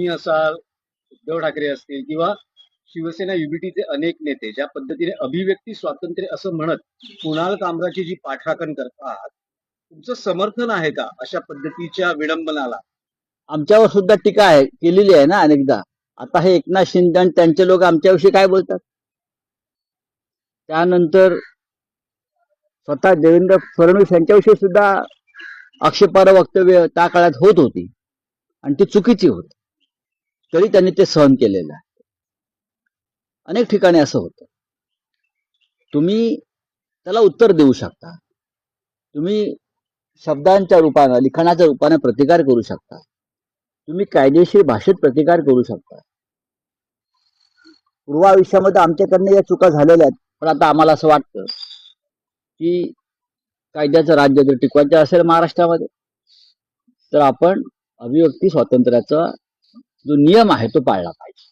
तुम्ही असाल उद्धव ठाकरे असतील किंवा शिवसेना युबीटीचे अनेक नेते ज्या पद्धतीने अभिव्यक्ती स्वातंत्र्य असं म्हणत कुणाल कामराची जी पाठराखण करतात तुमचं समर्थन आहे का अशा पद्धतीच्या विडंबनाला? आमच्यावर सुद्धा टीका आहे केलेली आहे ना अनेकदा. आता हे एकनाथ शिंदे आणि त्यांचे लोक आमच्याविषयी काय बोलतात? त्यानंतर स्वतः देवेंद्र फडणवीस यांच्याविषयी सुद्धा आक्षेपार्ह वक्तव्य त्या काळात होत होती. आणि ती चुकीची होती. तरी त्यांनी ते सहन केलेलं आहे. अनेक ठिकाणी असं होतं. तुम्ही त्याला उत्तर देऊ शकता. तुम्ही शब्दांच्या रूपानं लिखाणाच्या रूपाने प्रतिकार करू शकता. तुम्ही कायदेशीर भाषेत प्रतिकार करू शकता. पूर्वायुष्यामध्ये आमच्याकडनं या चुका झालेल्या आहेत. पण आता आम्हाला असं वाटतं की कायद्याचं राज्य जर टिकवायचं असेल महाराष्ट्रामध्ये तर आपण अभिव्यक्ती स्वातंत्र्याचा जो नियम आहे तो पाळला पाहिजे.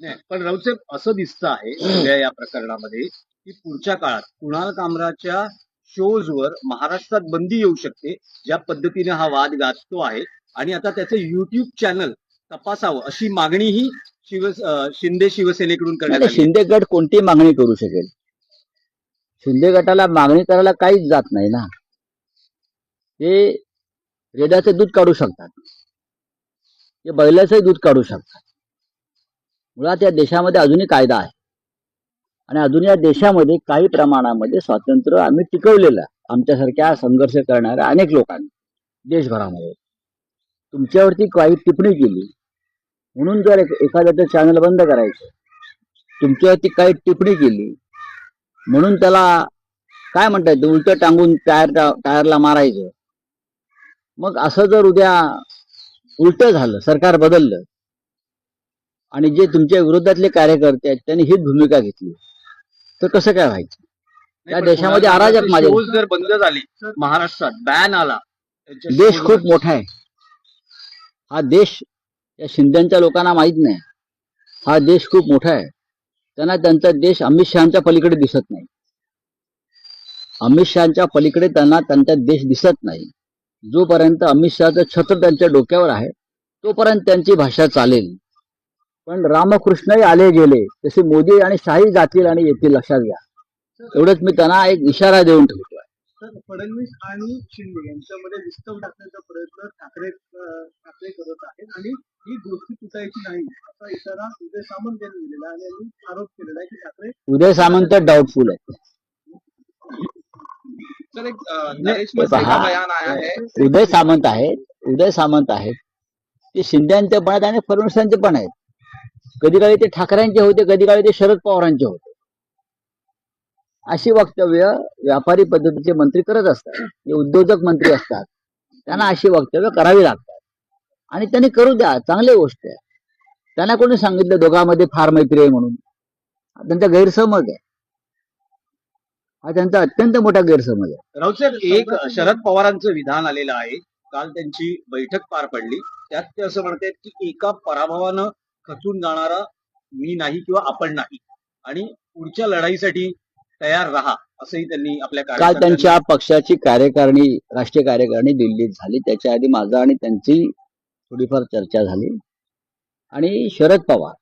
नाही पण राऊतसाहेब असं दिसतं आहे या प्रकरणामध्ये की पुढच्या काळात कुणाल कामराच्या शोजवर महाराष्ट्रात बंदी येऊ शकते ज्या पद्धतीने हा वाद गाजतो आहे. आणि आता त्याचं युट्यूब चॅनल तपासावं अशी मागणीही शिव शिंदे शिवसेनेकडून करण्यात शिंदे गट कोणतीही मागणी करू शकेल? शिंदे गटाला मागणी करायला काहीच जात नाही ना. ते रेड्याचं दूध काढू शकतात. जे बैलाचंही दूध काढू शकतात. मुळात या देशामध्ये अजूनही कायदा आहे. आणि अजून या देशामध्ये काही प्रमाणामध्ये स्वातंत्र्य आम्ही टिकवलेलं आमच्यासारख्या संघर्ष करणाऱ्या अनेक लोकांनी देशभरामध्ये. तुमच्यावरती काही टिप्पणी केली. म्हणून जर एखाद्याचं चॅनल बंद करायचं. तुमच्यावरती काही टिप्पणी केली. म्हणून त्याला काय म्हणता येतं उलट टांगून टायर टायरला मारायचं. मग असं जर उद्या उलट झालं सरकार बदललं. आणि जे तुमच्या विरोधातले कार्यकर्ते आहेत त्यांनी हीच भूमिका घेतली. तर कसं काय व्हायचं? नाही, या पण देशामध्ये अराजक माझे- जर बंद झाले महाराष्ट्रात बॅन आला देश खूप मोठा आहे. हा देश या शिंद्यांच्या लोकांना माहीत नाही. हा देश खूप मोठा आहे. त्यांना त्यांचा देश अमित शहाच्या पलीकडे दिसत नाही. अमित शहाच्या पलीकडे त्यांना त्यांचा देश दिसत नाही. जोपर्यंत अमित शहाचं छत्र त्यांच्या डोक्यावर आहे तोपर्यंत त्यांची भाषा चालेल. पण रामकृष्णही आले गेले तसे मोदी आणि शाही जातील आणि येतील लक्षात घ्या. एवढंच मी त्यांना एक इशारा देऊन ठेवतो. फडणवीस आणि शिंदे यांच्यामध्ये विस्तव टाकण्याचा प्रयत्न ठाकरे ठाकरे करत आहेत आणि ही गोष्टी नाही. असा इशारा उदय सामंत यांनी दिलेला आणि आरोप केलेला आहे की ठाकरे उदय सामंत डाऊटफुल सर एक नरेश का बयान आया है उदय सामंत आहेत उदय सामंत आहेत ते शिंद्यांचे पण आहेत आणि फडणवीसांचे पण आहेत. कधी काळी ते ठाकरेंचे होते कधी काळी ते शरद पवारांचे होते. अशी वक्तव्य व्यापारी पद्धतीचे मंत्री करत असतात. जे उद्योजक मंत्री असतात. त्यांना अशी वक्तव्य करावी लागतात. आणि त्यांनी करू द्या चांगली गोष्ट आहे. त्यांना कोणी सांगितलं दोघांमध्ये फार मैत्री आहे म्हणून. त्यांचा गैरसमज आहे. हा त्यांचा अत्यंत मोठा गैरसमज आहे. राऊतसाहेब एक शरद पवारांचं विधान आलेलं आहे. काल त्यांची बैठक पार पडली. त्यात ते असं म्हणतात की एका पराभवानं खचून जाणारा मी नाही किंवा आपण नाही. आणि पुढच्या लढाईसाठी तयार राहा असंही त्यांनी आपल्या काल त्यांच्या पक्षाची कार्यकारिणी राष्ट्रीय कार्यकारिणी दिल्लीत झाली. त्याच्या आधी माझा आणि त्यांची थोडीफार चर्चा झाली. आणि शरद पवार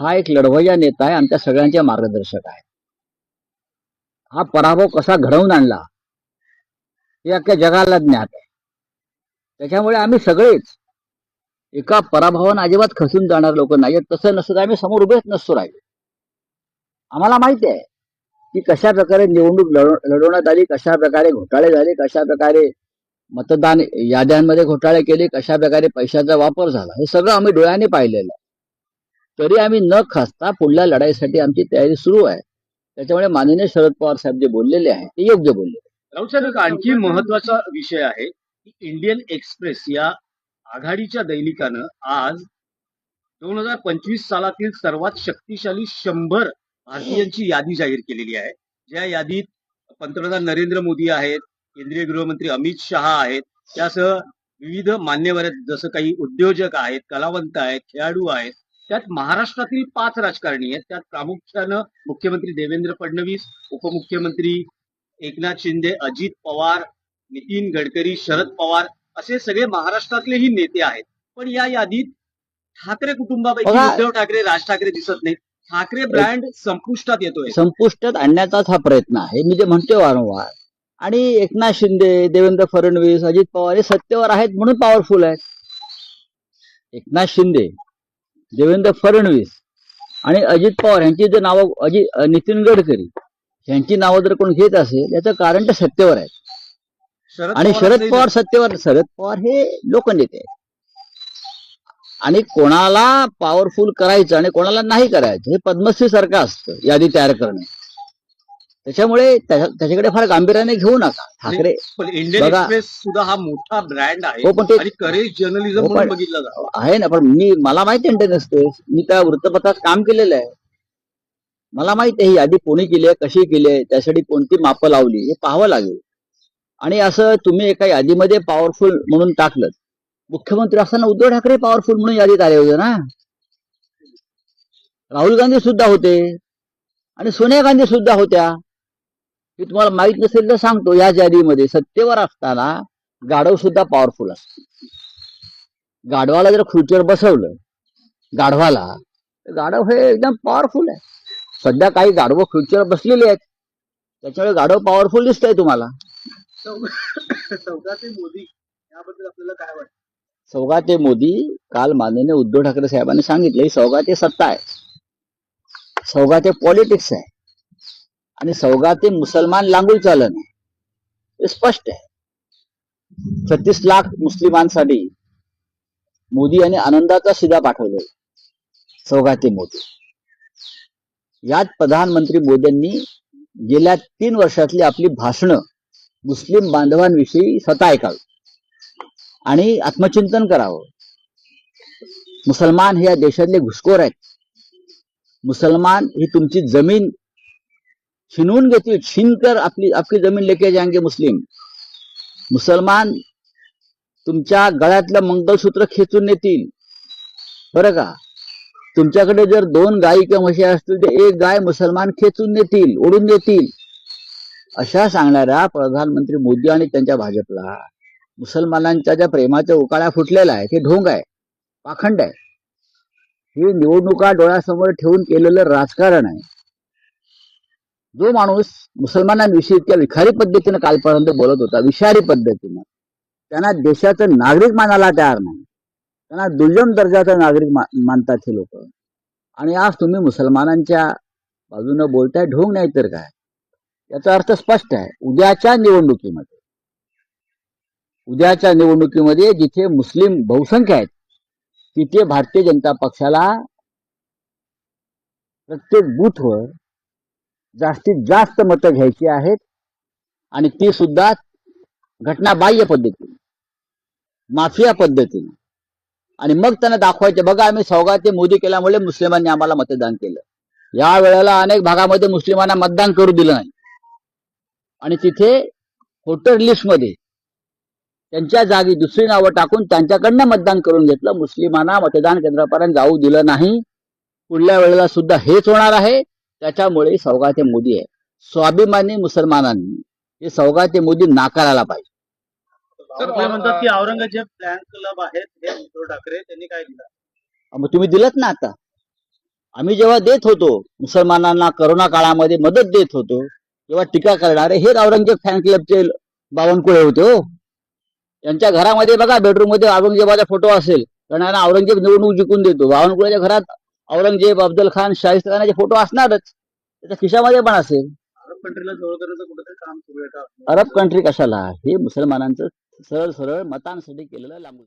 हा एक लढवय्या नेता आहे आमच्या सगळ्यांचे मार्गदर्शक आहे हा पराभव कसा घडवून आणला? हे अख्ख्या जगाला ज्ञात आहे. त्याच्यामुळे आम्ही सगळेच एका पराभवानं अजिबात खसून जाणार लोक नाही. तसं नसतं तर आम्ही समोर उभेच नसतो राहिले. आम्हाला माहिती आहे की कशा प्रकारे निवडणूक लढवण्यात आली कशा प्रकारे घोटाळे झाले कशा प्रकारे मतदान याद्यांमध्ये घोटाळे केले कशा प्रकारे पैशाचा वापर झाला हे सगळं आम्ही डोळ्याने पाहिलेलं आहे. तरी आम्ही न खासता पुढल्या लढाईसाठी आमची तयारी सुरू आहे. त्याच्यामुळे माननीय शरद पवार साहेब जे बोललेले आहेत ते योग्य बोलले. राहुल एक आणखी महत्त्वाचा विषय आहे की इंडियन एक्सप्रेस या आघाडीच्या दैनिकानं आज दोन हजार पंचवीस सालातील सर्वात शक्तिशाली शंभर भारतीयांची यादी जाहीर केलेली आहे. ज्या यादीत पंतप्रधान नरेंद्र मोदी आहेत केंद्रीय गृहमंत्री अमित शहा आहेत त्यासह विविध मान्यवर आहेत जसं काही उद्योजक आहेत कलावंत आहेत खेळाडू आहेत त्यात महाराष्ट्रातील पाच राजकारणी आहेत. त्यात प्रामुख्यानं मुख्यमंत्री देवेंद्र फडणवीस उपमुख्यमंत्री एकनाथ शिंदे अजित पवार नितीन गडकरी शरद पवार असे सगळे महाराष्ट्रातलेही नेते आहेत. पण या यादीत ठाकरे कुटुंबापैकी उद्धव ठाकरे राज ठाकरे दिसत नाही ठाकरे ब्रँड संपुष्टात येतोय. संपुष्टात आणण्याचाच हा प्रयत्न आहे. मी जे म्हणतोय वारंवार. आणि एकनाथ शिंदे देवेंद्र फडणवीस अजित पवार हे सत्तेवर आहेत म्हणून पॉवरफुल आहेत. एकनाथ शिंदे देवेंद्र फडणवीस आणि अजित पवार यांची जर नावं अजित नितीन गडकरी यांची नावं जर कोण घेत असेल याचं कारण ते सत्तेवर आहे. आणि शरद पवार सत्तेवर शरद पवार हे लोकनेते आहेत. आणि कोणाला पॉवरफुल करायचं आणि कोणाला नाही करायचं हे पद्मश्री सारखं असतं यादी तयार करणे. त्याच्यामुळे त्याच्या- त्याच्याकडे फार गांभीर्याने घेऊ नका ठाकरे पण इंडियन. एक्सप्रेस सुद्धा हा मोठा ब्रँड आहे हो पण ते करेज जर्नलिझम हो, म्हणून बघितला आहे ना पण मी मला माहिती आहे नसतोय मी त्या वृत्तपत्रात काम केलेलं आहे. मला माहिती आहे ही यादी कोणी केली आहे कशी केली आहे त्यासाठी कोणती मापं लावली हे पाहावं लागेल. आणि असं तुम्ही एका यादीमध्ये पॉवरफुल म्हणून टाकलं. मुख्यमंत्री असताना उद्धव ठाकरे पॉवरफुल म्हणून यादीत आले होते ना. राहुल गांधी सुद्धा होते. आणि सोनिया गांधी सुद्धा होत्या. हे तुम्हाला माहीत नसेल तर सांगतो याच यादीमध्ये सत्तेवर असताना गाढव सुद्धा पॉवरफुल असते. गाढवाला जर खुर्चीवर बसवलं गाढवाला तर गाढव हे एकदम पॉवरफुल आहे. सध्या काही गाढवं खुर्चीवर बसलेली आहेत. त्याच्यामुळे गाढव पॉवरफुल दिसतंय तुम्हाला. चौदा ते मोदी याबद्दल आपल्याला काय वाटतं? सौगाते मोदी काल माननीय उद्धव ठाकरे साहेबांनी सांगितलं सौगाते सत्ता आहे. सौगाते पॉलिटिक्स आहे. आणि सौगाते मुसलमान लागू चालन आहे हे स्पष्ट आहे. छत्तीस लाख मुस्लिमांसाठी मोदी यांनी आनंदाचा शिदा पाठवले सौगाते मोदी. यात प्रधानमंत्री मोदींनी गेल्या तीन वर्षातली आपली भाषणं मुस्लिम बांधवांविषयी स्वतः ऐकावी आणि आत्मचिंतन करावं. मुसलमान हे या देशातले घुसखोर आहेत. मुसलमान ही तुमची जमीन छिनवून घेतील छिनकर आपली आपली जमीन लेके जाएंगे मुस्लिम. मुसलमान तुमच्या गळ्यातलं मंगलसूत्र खेचून नेतील. बरं का? तुमच्याकडे जर दोन गायी किंवा म्हशी असतील तर एक गाय मुसलमान खेचून नेतील ओढून देतील. अशा सांगणाऱ्या प्रधानमंत्री मोदी आणि त्यांच्या भाजपला मुसलमानांच्या ज्या प्रेमाच्या उकाळ्या फुटलेल्या आहे हे ढोंग आहे पाखंड आहे. हे निवडणुका डोळ्यासमोर ठेवून केलेलं राजकारण आहे. जो माणूस मुसलमानांविषयी इतक्या विखारी पद्धतीनं कालपर्यंत बोलत होता विषारी पद्धतीनं त्यांना देशाचं नागरिक मानायला तयार नाही. त्यांना दुय्यम दर्जाचा नागरिक मानतात हे लोक. आणि आज तुम्ही मुसलमानांच्या बाजूनं बोलताय ढोंग नाही तर काय? याचा अर्थ स्पष्ट आहे. उद्याच्या निवडणुकीमध्ये उद्याच्या निवडणुकीमध्ये जिथे मुस्लिम बहुसंख्य आहेत तिथे भारतीय जनता पक्षाला प्रत्येक बूथवर जास्तीत जास्त मतं घ्यायची आहेत. आणि ती सुद्धा घटनाबाह्य पद्धतीने माफिया पद्धतीने. आणि मग त्यांना दाखवायचे बघा आम्ही सौगाते मोदी केल्यामुळे मुस्लिमांनी आम्हाला मतदान केलं. या वेळेला अनेक भागामध्ये मुस्लिमांना मतदान करू दिलं नाही. आणि तिथे वोटर लिस्टमध्ये त्यांच्या जागी दुसरी नावं टाकून त्यांच्याकडनं मतदान करून घेतलं. मुस्लिमांना मतदान केंद्रापर्यंत जाऊ दिलं नाही. पुढल्या वेळेला सुद्धा हेच होणार आहे. त्याच्यामुळे सौगाते मोदी आहे. स्वाभिमानी मुसलमानांनी हे सौगाते मोदी नाकारायला पाहिजे. ते म्हणतात की औरंगजेब प्लॅन क्लब आहेत हे उद्धव ठाकरे त्यांनी काय दिलं? मग तुम्ही दिलत ना आता. आम्ही जेव्हा देत होतो मुसलमानांना करोना काळामध्ये मदत देत होतो तेव्हा टीका करणारे हेच औरंगजेब फॅन क्लबचे बावनकुळे होते हो. यांच्या घरामध्ये बघा बेडरूममध्ये औरंगजेबाचा फोटो असेल कारण औरंगजेब निवडणूक जिंकून देतो. बावनकुळेच्या घरात औरंगजेब अफजल खान शाहिस्त खानाचे फोटो असणारच त्याच्या खिशामध्ये पण असेल. अरब कंट्रीला जवळ करायचं कुठेतरी काम सुरू आहे का? अरब कंट्री कशाला? हे मुसलमानांचं सरळ सरळ मतांसाठी केलेलं लागू